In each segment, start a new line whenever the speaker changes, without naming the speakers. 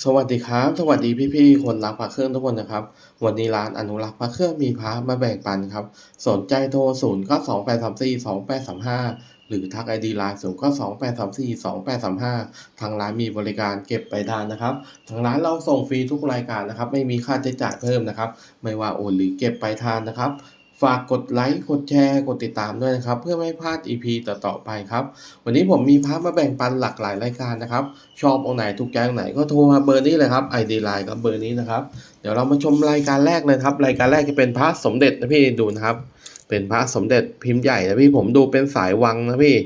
สวัสดีครับ สวัสดีพี่ๆคนรักพระเครื่องทุกคนนะครับ วันนี้ร้านอนุรักษ์พระเครื่องมีพระมาแบ่งปันครับ สนใจโทร0ก็2 8 3 4 2 8 3 5หรือทักไอดีไลน์0ก็2 8 3 4 2 8 3 5ทางร้านมีบริการเก็บไปทานนะครับทางร้านเราส่งฟรีทุกรายการนะครับ ไม่มีค่าใช้จ่ายเพิ่มนะครับ ไม่ว่าโอนหรือเก็บไปทานนะครับ ฝากกดไลค์ กดแชร์ กดติดตามด้วยนะครับ เพื่อไม่พลาด EP ต่อๆไปครับ วันนี้ผมมีพาระมาแบ่งปันหลากหลายรายการนะครับ ชอบองไหนถูกใจองไหนก็โทรมาเบอร์นี้เลยครับ ID Line กับเบอร์นี้นะครับ เดี๋ยวเรามาชมรายการแรกเลยครับ รายการแรกจะเป็นพระสมเด็จนะพี่ดูนะครับ เป็นพระสมเด็จพิมพ์ใหญ่นะพี่ ผมดูเป็นสายวังนะพี่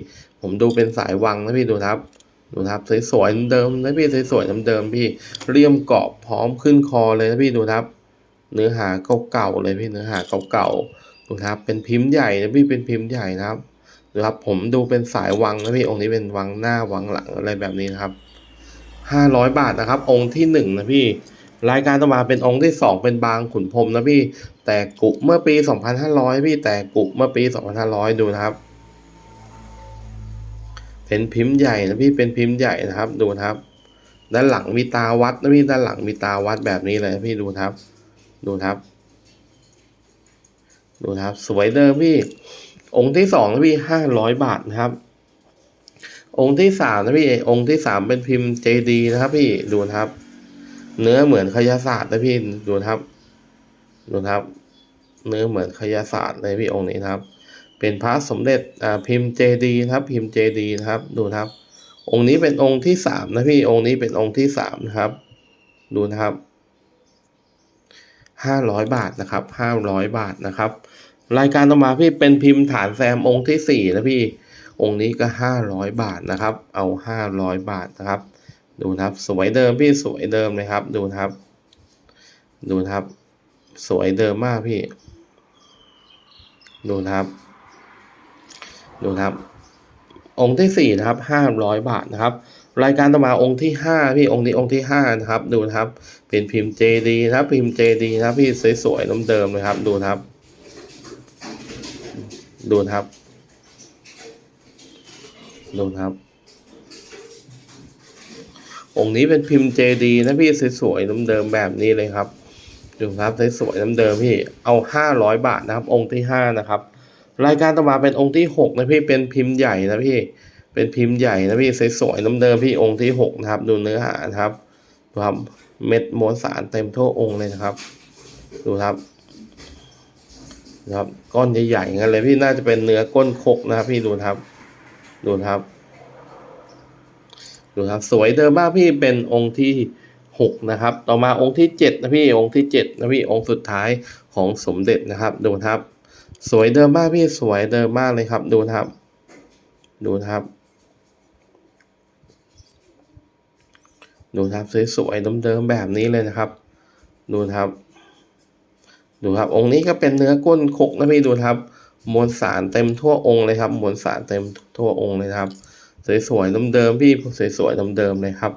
ผมดูเป็นสายวังนะพี่ดูครับ ดูครับสวยๆเดิมนะพี่สวยๆเดิมๆพี่ เรียมเกาะพร้อมขึ้นคอเลยนะพี่ดูครับ เนื้อหาเก่าๆเลยพี่เนื้อหาเก่าๆ ดูนะครับเป็นพิมพ์ใหญ่นะพี่เป็นพิมพ์ใหญ่นะครับดูครับผมดูเป็นสายวังนะพี่องค์นี้เป็นวังหน้าวังหลังอะไรแบบนี้นะครับห้าร้อยบาทนะครับ องค์ที่หนึ่งนะพี่รายการต่อมาเป็นองค์ที่สองเป็นบางขุนพรมนะพี่ แต่กุเมื่อปีสองพันห้าร้อยพี่แต่กุเมื่อปีสองพันห้าร้อยดูนะครับเป็นพิมพ์ใหญ่นะพี่เป็นพิมพ์ใหญ่นะครับดูนะครับ ด้านหลังมีตาวัดนะพี่ด้านหลังมีตาวัดแบบนี้เลยนะพี่ดูครับ ดูครับ ดูนะครับ สวยเดิมพี่องค์ที่สองนะพี่ห้าร้อยบาทนะครับ องค์ที่สามนะพี่องค์ที่สามเป็นพิมพ์เจดีนะครับ พี่ดูนะครับ เนื้อเหมือนขยาศาสตร์นะพี่ดูนะครับดูนะครับ เนื้อเหมือนขยาศาสตร์เลยพี่องค์นี้นะครับ เป็นพระสมเด็จอ่าพิมพ์เจดีนะครับ พิมพ์เจดีนะครับ ดูนะครับ องค์นี้เป็นองค์ที่สามนะพี่องค์นี้เป็นองค์ที่สามนะครับ ดูนะครับ ห้าร้อยบาทนะครับห้าร้อยบาทนะครับ รายการต่อมาพี่เป็นพิมพ์ฐานแซมองค์ที่สี่นะพี่ องค์นี้ก็ห้าร้อยบาทนะครับ เอาห้าร้อยบาทนะครับ ดูนะครับ สวยเดิมพี่สวยเดิมเลยครับ ดูนะครับ ดูนะครับ สวยเดิมมากพี่ ดูนะครับ ดูนะครับ องค์ที่สี่นะครับห้าร้อยบาทนะครับ รายการต่อมาองค์ที่ห้าพี่องค์นี้องค์ที่ห้านะครับ ดูนะครับ เป็นพิมพ์เจดีนะครับพิมพ์เจดีนะครับพี่สวยๆน้ำเดิมเลยครับดูนะครับ ดูนะครับ ดูนะครับ องค์นี้เป็นพิมพ์เจดีนะพี่สวยๆน้ำเดิมแบบนี้เลยครับ ดูครับสวยๆน้ำเดิมพี่เอาห้าร้อยบาทนะครับ องค์ที่ห้านะครับ รายการต่อมาเป็นองค์ที่หกนะพี่เป็นพิมพ์ใหญ่นะพี่ เป็นพิมพ์ใหญ่นะพี่สวยๆน้ำเดิมพี่องค์ที่หกนะครับ ดูเนื้อหานะครับดูครับเม็ดมวลสารเต็มทั่วองค์เลยนะครับ ดูครับนะครับก้อนใหญ่ๆงั้นเลยพี่น่าจะเป็นเนื้อก้นคกนะครับพี่ดูครับ ดูครับ ดูครับ สวยเดิมมากพี่เป็นองค์ที่หกนะครับ ต่อมาองค์ที่เจ็ดนะพี่องค์ที่เจ็ดนะพี่องค์สุดท้ายของสมเด็จนะครับ ดูครับ สวยเดิมมากพี่สวยเดิมมากเลยครับ ดูครับ ดูครับ ดูครับสวยๆเดิมๆแบบนี้เลยนะครับ ดูครับ ดูครับองค์นี้ก็เป็นเนื้อก้นคกนะพี่ดูครับ มวลสารเต็มทั่วองค์เลยครับ มวลสารเต็มทั่วองค์เลยครับ สวยๆเดิมๆพี่สวยๆเดิมๆเลยครับ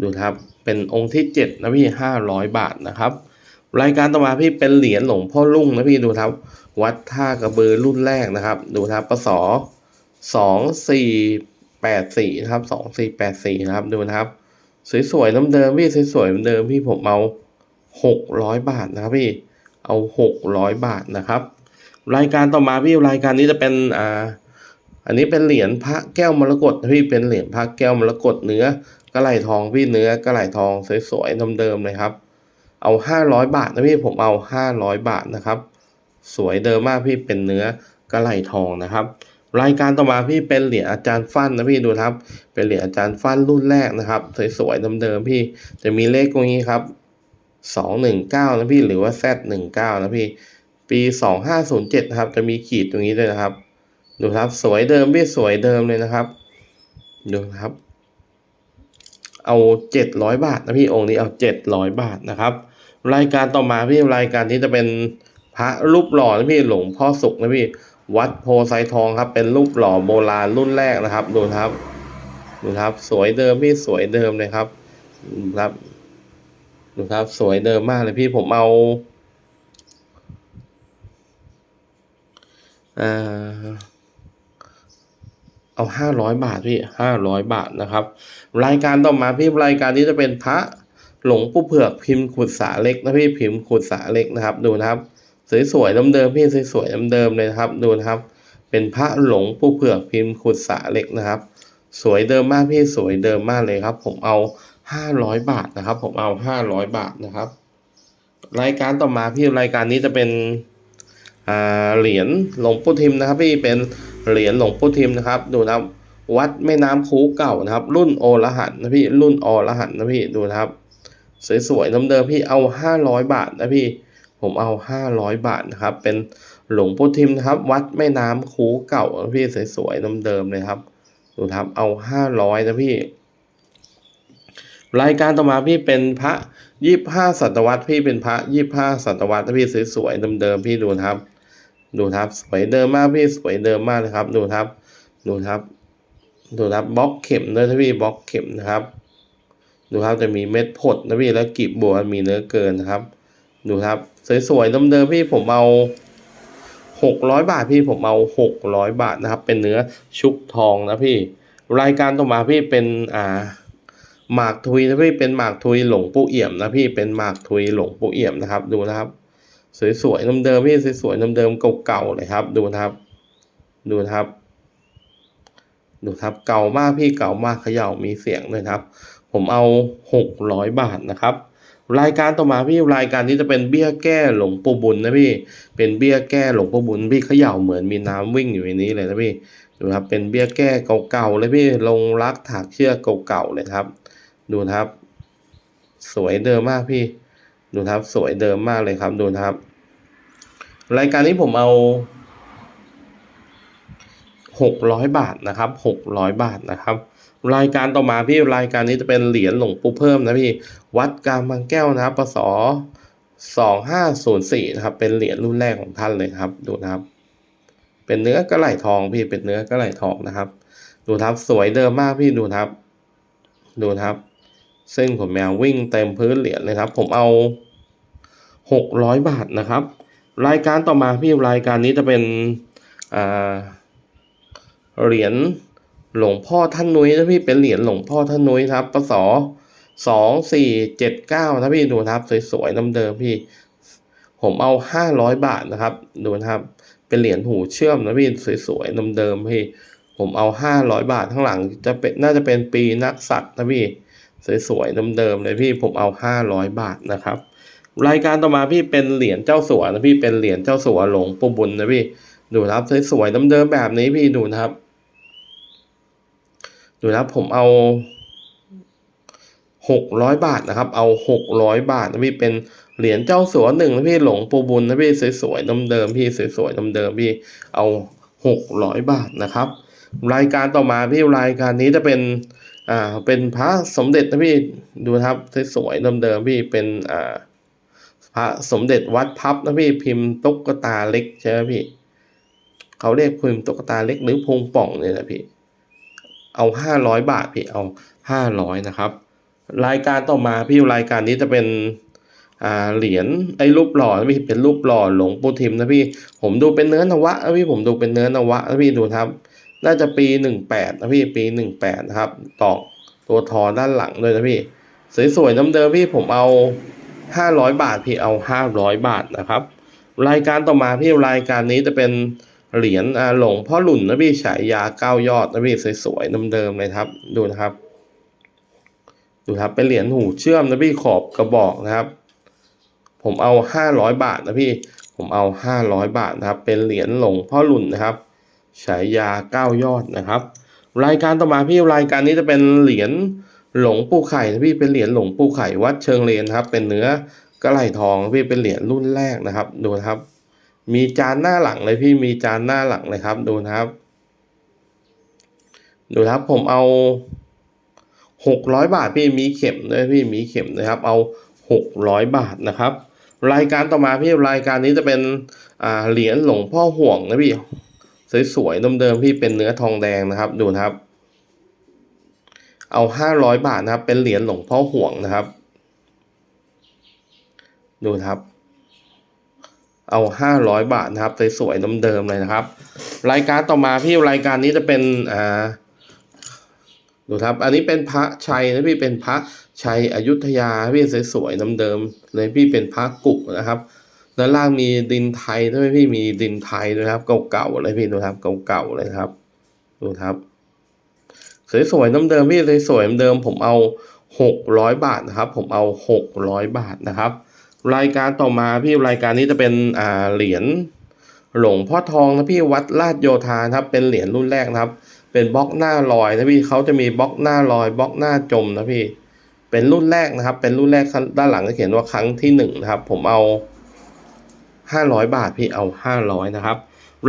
ดูครับ เป็นองค์ที่เจ็ดนะพี่ห้าร้อยบาทนะครับ รายการต่อมาพี่เป็นเหรียญหลวงพ่อลุ่งนะพี่ดูครับ วัดท่ากระบือรุ่นแรกนะครับ ดูครับปศสองสี่แปดสี่นะครับสองสี่แปดสี่นะครับดูนะครับ สวยๆน้ำเดิมพี่สวยๆน้ำเดิมพี่ผมเอาหกร้อยบาทนะครับพี่เอาหกร้อยบาทนะครับ รายการต่อมาพี่รายการนี้จะเป็นอ่าอันนี้เป็นเหรียญพระแก้วมรกตพี่เป็นเหรียญพระแก้วมรกตเนื้อกระไหลทองพี่เนื้อกระไหลทองสวยๆเดิมๆเลยครับ เอาห้าร้อยบาทนะพี่ผมเอาห้าร้อยบาทนะครับ สวยเดิมมากพี่เป็นเนื้อกระไหลทองนะครับ รายการต่อมาพี่เป็นเหรียญอาจารย์ฟันนะพี่ดูครับ เป็นเหรียญอาจารย์ฟันรุ่นแรกนะครับ สวยๆเดิมๆพี่จะมีเลขตรงนี้ครับสองหนึ่งเก้านะพี่หรือว่าแซดหนึ่งเก้านะพี่ ปีสองห้าศูนย์เจ็ดนะครับ จะมีขีดตรงนี้ด้วยนะครับ ดูครับสวยเดิมพี่สวยเดิมเลยนะครับ ดูครับ เอาเจ็ดร้อยบาทนะพี่องค์นี้เอาเจ็ดร้อยบาทนะครับ รายการต่อมาพี่รายการนี้จะเป็นพระรูปหล่อนะพี่หลวงพ่อสุขนะพี่ วัดโพไซทองครับ เป็นรูปหล่อโบราณรุ่นแรกนะครับ ดูครับ ดูครับ สวยเดิมพี่สวยเดิมเลยครับดูครับ ดูครับ สวยเดิมมากเลยพี่ผมเอาเอาห้าร้อยบาทพี่ห้าร้อยบาทนะครับ รายการต่อมาพี่รายการนี้จะเป็นพระหลงปู่เผือกพิมพ์ขุดสาเล็กนะพี่พิมพ์ขุดสาเล็กนะครับ ดูนะครับ สวยๆเดิมๆพี่สวยๆเดิมๆเลยนะครับ ดูนะครับ เป็นพระหลงปู่เผือกพิมพ์ขุดสาเหล็กนะครับ สวยเดิมมากพี่สวยเดิมมากเลยครับ ผมเอาห้าร้อยบาทนะครับ ผมเอาห้าร้อยบาทนะครับ รายการต่อมาพี่รายการนี้จะเป็นเหรียญหลวงปู่ทิมนะครับ พี่เป็นเหรียญหลวงปู่ทิมนะครับ ดูนะครับ วัดแม่น้ำคูเก่านะครับ รุ่นโอรหันนะพี่รุ่นอรหันนะพี่ดูนะครับ สวยๆเดิมๆพี่เอาห้าร้อยบาทนะพี่ ผมเอาห้าร้อยบาทนะครับ เป็นหลวงปู่ทิมนะครับ วัดแม่น้ำคูเก่าพี่สวยๆเดิมๆเลยครับดูครับเอาห้าร้อยนะพี่ รายการต่อมาพี่เป็นพระยี่ห้าศตวรรษพี่เป็นพระยี่ห้าศตวรรษพี่สวยๆเดิมๆพี่ดูครับ ดูครับสวยเดิมมากพี่สวยเดิมมากนะครับ ดูครับ ดูครับดูครับบล็อกเข็มด้วยนะพี่บล็อกเข็มนะครับ ดูครับจะมีเม็ดผดนะพี่แล้วกีบบัวมีเนื้อเกินนะครับ ดูครับ สวยๆเดิมๆพี่ผมเอาหกร้อยบาทพี่ผมเอาหกร้อยบาทนะครับ เป็นเนื้อชุบทองนะพี่ รายการต่อมาพี่เป็นอ่าหมากทุยนะพี่เป็นหมากทุยหลงปูเอี่ยมนะพี่เป็นหมากทุยหลงปูเอี่ยมนะครับ ดูนะครับ สวยๆเดิมๆพี่สวยๆเดิมๆเก่าๆเลยครับ ดูนะครับ ดูนะครับ ดูครับเก่ามากพี่เก่ามากเขย่ามีเสียงด้วยครับ ผมเอาหกร้อยบาทนะครับ รายการต่อมาพี่รายการนี้จะเป็นเบี้ยแก้หลวงปู่บุญนะพี่ เป็นเบี้ยแก้หลวงปู่บุญพี่เขย่าเหมือนมีน้ำวิ่งอยู่ในนี้เลยนะพี่ดูครับเป็นเบี้ยแก้เก่าๆเลยพี่ลงรักถากเชือกเก่าๆเลยครับ ดูครับ สวยเดิมมากพี่ ดูครับสวยเดิมมากเลยครับดูครับ รายการนี้ผมเอาหกร้อยบาทนะครับหกร้อยบาทนะครับ รายการต่อมาพี่รายการนี้จะเป็นเหรียญหลวงปู่เพิ่มนะพี่วัดกลางบางแก้วนะครับปศสองห้าศูนย์สี่นะครับ เป็นเหรียญรุ่นแรกของท่านเลยครับ ดูนะครับ เป็นเนื้อกระไหลทองพี่เป็นเนื้อกระไหลทองนะครับ ดูครับสวยเดิมมากพี่ดูครับ ดูครับ เส้นขนแมววิ่งเต็มพื้นเหรียญเลยครับ ผมเอาหกร้อยบาทนะครับ รายการต่อมาพี่รายการนี้จะเป็นอ่าเหรียญ หลวงพ่อท่านนุ้ยนะพี่เป็นเหรียญหลวงพ่อท่านนุ้ยครับปศสองสี่เจ็ดเก้านะพี่ดูครับ สวยๆเดิมพี่ ผมเอาห้าร้อยบาทนะครับ ดูนะครับ เป็นเหรียญหูเชื่อมนะพี่สวยๆเดิมพี่ ผมเอาห้าร้อยบาทข้างหลัง จะเป็นน่าจะเป็นปีนักสัตว์นะพี่สวยๆเดิมๆเลยพี่ผมเอาห้าร้อยบาทนะครับ รายการต่อมาพี่เป็นเหรียญเจ้าสัวนะพี่เป็นเหรียญเจ้าสัวหลวงปู่บุญนะพี่ดูนะครับสวยๆเดิมๆแบบนี้พี่ดูนะครับ ดูนะครับผมเอาหกร้อยบาทนะครับ เอาหกร้อยบาทนะพี่เป็นเหรียญเจ้าสัวหนึ่งนะพี่หลงปูบุญนะพี่สวยๆน้ำเดิมพี่สวยๆน้ำเดิมพี่เอาหกร้อยบาทนะครับ รายการต่อมาพี่รายการนี้จะเป็นอ่าเป็นพระสมเด็จนะพี่ดูนะครับสวยๆเดิมๆพี่เป็นอ่าพระสมเด็จวัดพับนะพี่พิมพ์ตุ๊กตาเล็กใช่ไหมพี่เขาเรียกพิมพ์ตุ๊กตาเล็กหรือพุงป่องเนี่ยนะพี่ เอาห้าร้อยบาทพี่เอาห้าร้อยนะครับ รายการต่อมาพี่รายการนี้จะเป็นอ่าเหรียญไอ้รูปหล่อนะพี่เป็นรูปหล่อหลวงปู่ทิมนะพี่ผมดูเป็นเนื้อนวะนะพี่ผมดูเป็นเนื้อนวะนะพี่ดูครับ น่าจะปีหนึ่งแปดนะพี่ปีหนึ่งแปดนะครับตอกตัวทอด้านหลังด้วยนะพี่สวยๆเดิมพี่ผมเอาห้าร้อยบาทพี่เอาห้าร้อยบาทนะครับ รายการต่อมาพี่รายการนี้จะเป็น เหรียญอ่าหลงพ่อหลุนนะพี่ฉายาเก้ายอดนะพี่สวยๆเดิมๆเลยครับ ดูนะครับ ดูครับเป็นเหรียญหูเชื่อมนะพี่ขอบกระบอกนะครับ ผมเอาห้าร้อยบาทนะพี่ผมเอาห้าร้อยบาทนะครับ เป็นเหรียญหลงพ่อหลุนนะครับฉายาเก้ายอดนะครับ รายการต่อมาพี่รายการนี้จะเป็นเหรียญหลงปูไข่นะพี่เป็นเหรียญหลงปูไข่วัดเชิงเลนครับ เป็นเนื้อกระไหลทองนะพี่เป็นเหรียญรุ่นแรกนะครับ ดูนะครับ มีจานหน้าหลังเลยพี่มีจานหน้าหลังเลยครับ ดูนะครับ ดูนะครับผมเอาหกร้อยบาทพี่มีเข็มด้วยพี่มีเข็มนะครับ เอาหกร้อยบาทนะครับ รายการต่อมาพี่รายการนี้จะเป็นอ่าเหรียญหลวงพ่อห่วงนะพี่สวยๆเดิมๆพี่เป็นเนื้อทองแดงนะครับ ดูนะครับ เอาห้าร้อยบาทนะครับ เป็นเหรียญหลวงพ่อห่วงนะครับ ดูนะครับ เอาห้าร้อยบาทนะครับสวยๆเดิมๆเลยนะครับ รายการต่อมาพี่รายการนี้จะเป็นอ่าดูครับ อันนี้เป็นพระชัยนะพี่เป็นพระชัยอยุธยาพี่สวยๆเดิมๆเลยพี่เป็นพระกุนะครับด้านล่างมีดินไทยด้วยพี่มีดินไทยด้วยครับ เก่าๆเลยพี่ดูครับเก่าๆเลยครับ ดูครับ สวยๆน้ำเดิมพี่สวยๆน้ำเดิมผมเอาหกร้อยบาทนะครับ ผมเอาหกร้อยบาทนะครับ รายการต่อมาพี่รายการนี้จะเป็นอ่าเหรียญหลวงพ่อทองนะพี่วัดลาดโยธาครับ เป็นเหรียญรุ่นแรกนะครับ เป็นบล็อกหน้าลอยนะพี่เขาจะมีบล็อกหน้าลอยบล็อกหน้าจมนะพี่ เป็นรุ่นแรกนะครับ เป็นรุ่นแรกข้างด้านหลังจะเขียนว่าครั้งที่หนึ่งนะครับ ผมเอาห้าร้อยบาทพี่เอาห้าร้อยนะครับ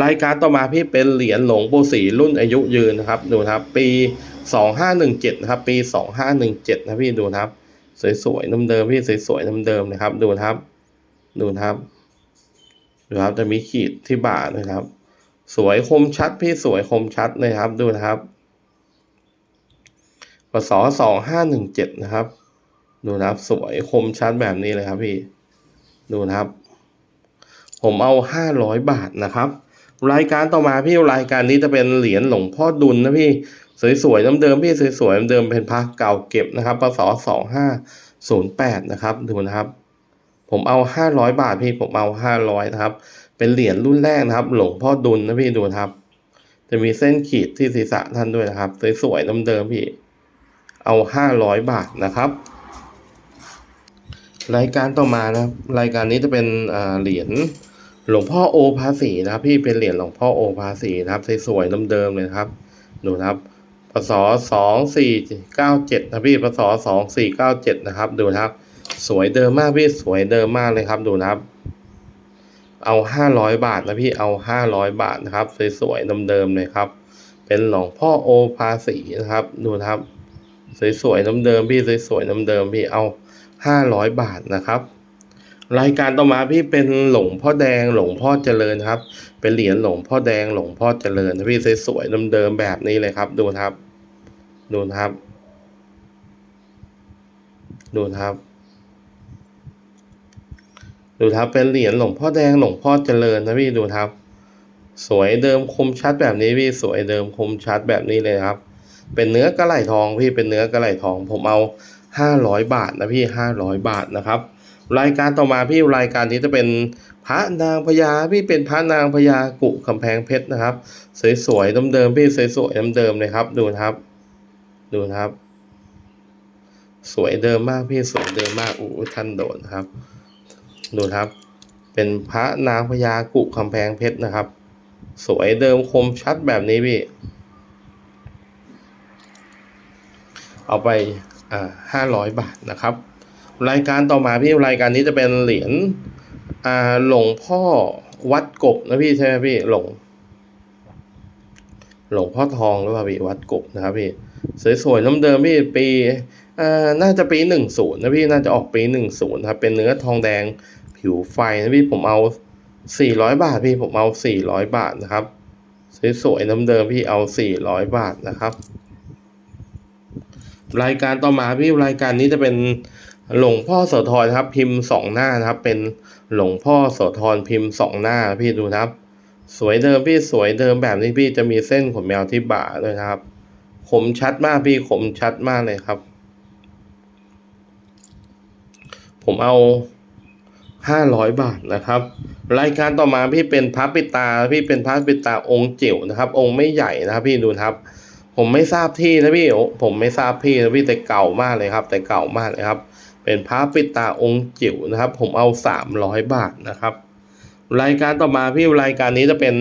รายการต่อมาพี่เป็นเหรียญหลวงปู่ศรีรุ่นอายุยืนนะครับ ดูนะครับ ปีสองห้าหนึ่งเจ็ดนะครับ ปีสองห้าหนึ่งเจ็ดนะพี่ดูนะครับ สวยๆเดิมๆพี่สวยๆเดิมๆนะครับ ดูนะครับ ดูนะครับดูครับจะมีขีดที่บ่าด้วยครับ สวยคมชัดพี่สวยคมชัดเลยครับ ดูนะครับปศสองห้าหนึ่งเจ็ดนะครับ ดูนะครับ สวยคมชัดแบบนี้เลยครับพี่ ดูนะครับ ผมเอาห้าร้อยบาทนะครับ รายการต่อมาพี่รายการนี้จะเป็นเหรียญหลวงพ่อดุลนะพี่ สวยๆเดิมๆพี่สวยๆเดิมเป็นพระเก่าเก็บนะครับปศสองห้าศูนย์แปดนะครับดูนะครับ ผมเอาห้าร้อยบาทพี่ผมเอาห้าร้อยนะครับ เป็นเหรียญรุ่นแรกนะครับ หลวงพ่อดุลนะพี่ดูนะครับ จะมีเส้นขีดที่ศีรษะท่านด้วยนะครับสวยๆเดิมๆพี่ เอาห้าร้อยบาทนะครับรายการต่อมานะครับ รายการนี้จะเป็นอ่าเหรียญหลวงพ่อโอภาสีนะครับ พี่เป็นเหรียญหลวงพ่อโอภาสีนะครับสวยๆเดิมๆเลยครับ ดูนะครับ พศสองสี่เก้าเจ็ดนะพี่พศสองสี่เก้าเจ็ดนะครับ ดูนะครับ สวยเดิมมากพี่สวยเดิมมากเลยครับดูนะครับ เอาห้าร้อยบาทนะพี่เอาห้าร้อยบาทนะครับ สวยๆเดิมๆเลยครับ เป็นหลวงพ่อโอภาสีนะครับ ดูนะครับ สวยๆเดิมๆพี่สวยๆเดิมๆพี่เอาห้าร้อยบาทนะครับ รายการต่อมาพี่เป็นหลวงพ่อแดงหลวงพ่อเจริญครับ เป็นเหรียญหลวงพ่อแดงหลวงพ่อเจริญนะพี่สวยๆเดิมๆแบบนี้เลยครับ ดูครับ ดูครับ ดูครับ ดูครับเป็นเหรียญหลวงพ่อแดงหลวงพ่อเจริญนะพี่ดูครับ สวยเดิมคมชัดแบบนี้พี่สวยเดิมคมชัดแบบนี้เลยครับ เป็นเนื้อกระไหลทองพี่เป็นเนื้อกระไหลทอง ผมเอาห้าร้อยบาทนะพี่ห้าร้อยบาทนะครับ รายการต่อมาพี่รายการนี้จะเป็นพระนางพญาพี่เป็นพระนางพญากุกำแพงเพชรนะครับ สวยๆเดิมๆพี่สวยๆเดิมๆเลยครับ ดูนะครับ ดูนะครับ สวยเดิมมากพี่สวยเดิมมากอู้ท่านโดดนครับ ดูนะครับ เป็นพระนางพญากุคำแพงเพชรนะครับ สวยเดิมคมชัดแบบนี้พี่ เอาไปอ่าห้าร้อยบาทนะครับ รายการต่อมาพี่รายการนี้จะเป็นเหรียญอ่าหลวงพ่อวัดกบนะพี่ใช่ไหมพี่หลวงหลวงพ่อทองหรือเปล่าพี่วัดกบนะครับพี่สวยๆน้ำเดิมพี่ปีอ่าน่าจะปีหนึ่งศูนย์นะพี่น่าจะออกปีหนึ่งศูนย์ครับเป็นเนื้อทองแดงผิวไฟนะพี่ผมเอาสี่ร้อยบาทพี่ผมเอาสี่ร้อยบาทนะครับสวยๆน้ำเดิมพี่เอาสี่ร้อยบาทนะครับ รายการต่อมาพี่รายการนี้จะเป็น หลวงพ่อโสธรครับพิมพ์สองหน้านะครับ เป็นหลวงพ่อโสธรพิมพ์สองหน้าพี่ดูนะครับ สวยเดิมพี่สวยเดิมแบบนี้พี่จะมีเส้นขนแมวที่บ่าด้วยนะครับคมชัดมากพี่คมชัดมากเลยครับ ผมเอาห้าร้อยบาทนะครับ รายการต่อมาพี่เป็นพระปิตาพี่เป็นพระปิตาองค์จิ๋วนะครับ องค์ไม่ใหญ่นะครับ พี่ดูครับ ผมไม่ทราบที่นะพี่ผมไม่ทราบที่นะพี่แต่เก่ามากเลยครับ แต่เก่ามากเลยครับ เป็นพระปิตาองค์จิ๋วนะครับ ผมเอาสามร้อยบาทนะครับ รายการต่อมาพี่รายการนี้จะเป็น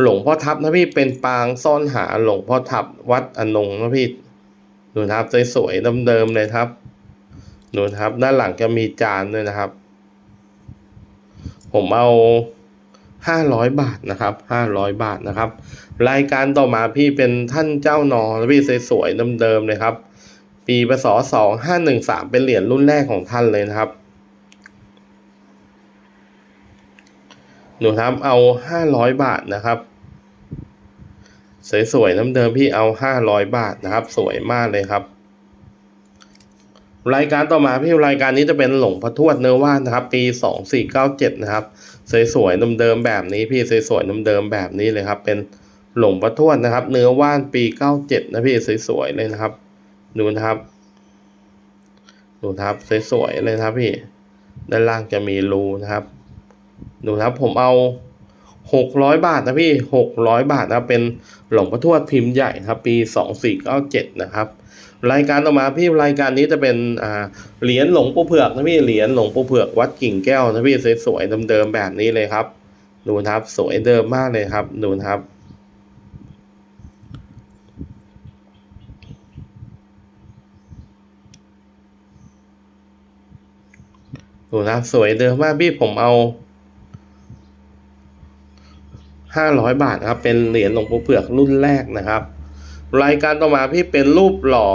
หลวงพ่อทับนะพี่เป็นปางซ่อนหาหลวงพ่อทับวัดอนงนะพี่ดูนะครับสวยๆเดิมๆเลยครับดูนะครับด้านหลังจะมีจานด้วยนะครับ ผมเอาห้าร้อยบาทนะครับห้าร้อยบาทนะครับ รายการต่อมาพี่เป็นท่านเจ้านอนะพี่สวยๆเดิมๆเลยครับ ปีพศสองห้าหนึ่งสามเป็นเหรียญรุ่นแรกของท่านเลยนะครับหนูครับเอาห้าร้อยบาทนะครับ สวยๆน้ำเดิมพี่เอาห้าร้อยบาทนะครับ สวยมากเลยครับ รายการต่อมาพี่รายการนี้จะเป็นหลงพระทวดเนื้อว่านนะครับ ปีสองสี่เก้าเจ็ดนะครับ สวยๆน้ำเดิมแบบนี้พี่สวยๆน้ำเดิมแบบนี้เลยครับ เป็นหลงพระทวดนะครับ เนื้อว่านปีเก้าเจ็ดนะพี่สวยๆเลยนะครับ ดูนะครับ ดูนะครับสวยๆเลยนะครับพี่ ด้านล่างจะมีรูนะครับ ดูนะครับผมเอาหกร้อยบาทนะพี่หกร้อยบาทนะเป็นหลวงพ่อทวดพิมพ์ใหญ่ครับ ปีสองสี่เก้าเจ็ดนะครับ รายการต่อมาพี่รายการนี้จะเป็นอ่าเหรียญหลวงปู่เผือกนะพี่เหรียญหลวงปู่เผือกวัดกิ่งแก้วนะพี่สวยๆเดิมๆแบบนี้เลยครับ ดูนะครับ สวยเดิมมากเลยครับ ดูนะครับ ดูนะครับสวยเดิมมากพี่ผมเอาห้าร้อยบาทครับ เป็นเหรียญหลวงปู่เผือกรุ่นแรกนะครับ รายการต่อมาพี่เป็นรูปหล่อ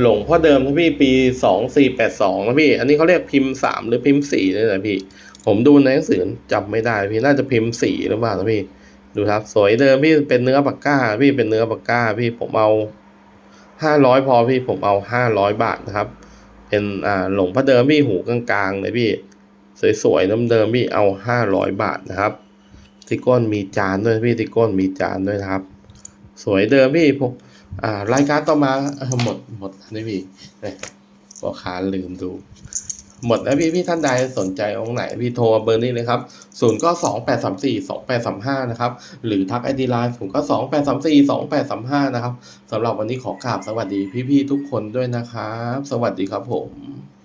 หลวงพ่อเดิมนะพี่ปีสองสี่แปดสองนะพี่ อันนี้เขาเรียกพิมพ์สามหรือพิมพ์สี่นี่แหละพี่ ผมดูในหนังสือจำไม่ได้พี่น่าจะพิมพ์สี่หรือเปล่านะพี่ ดูครับ สวยเดิมพี่เป็นเนื้อปากกาพี่เป็นเนื้อปากกาพี่ผมเอาห้าร้อยพอพี่ผมเอาห้าร้อยบาทนะครับ เป็นอ่าหลวงพระเดิมพี่หูกลางๆเลยพี่ สวยๆเดิมๆพี่เอาห้าร้อยบาทนะครับติก้นมีจานด้วยพี่ติก้นมีจานด้วยนะครับ สวยเดิมพี่ผมอ่ารายการต่อมาหมดหมดนี่พี่เนี่ยพ่อค้าลืมดู หมดแล้วพี่พี่ท่านใดสนใจองค์ไหนพี่โทรเบอร์นี้เลยครับศูนย์ก็สองแปดสามสี่สองแปดสามห้านะครับหรือทักไอดีไลน์ผมก็สองแปดสามสี่สองแปดสามห้านะครับสำหรับวันนี้ขอกราบสวัสดีพี่พี่ทุกคนด้วยนะครับ สวัสดีครับผม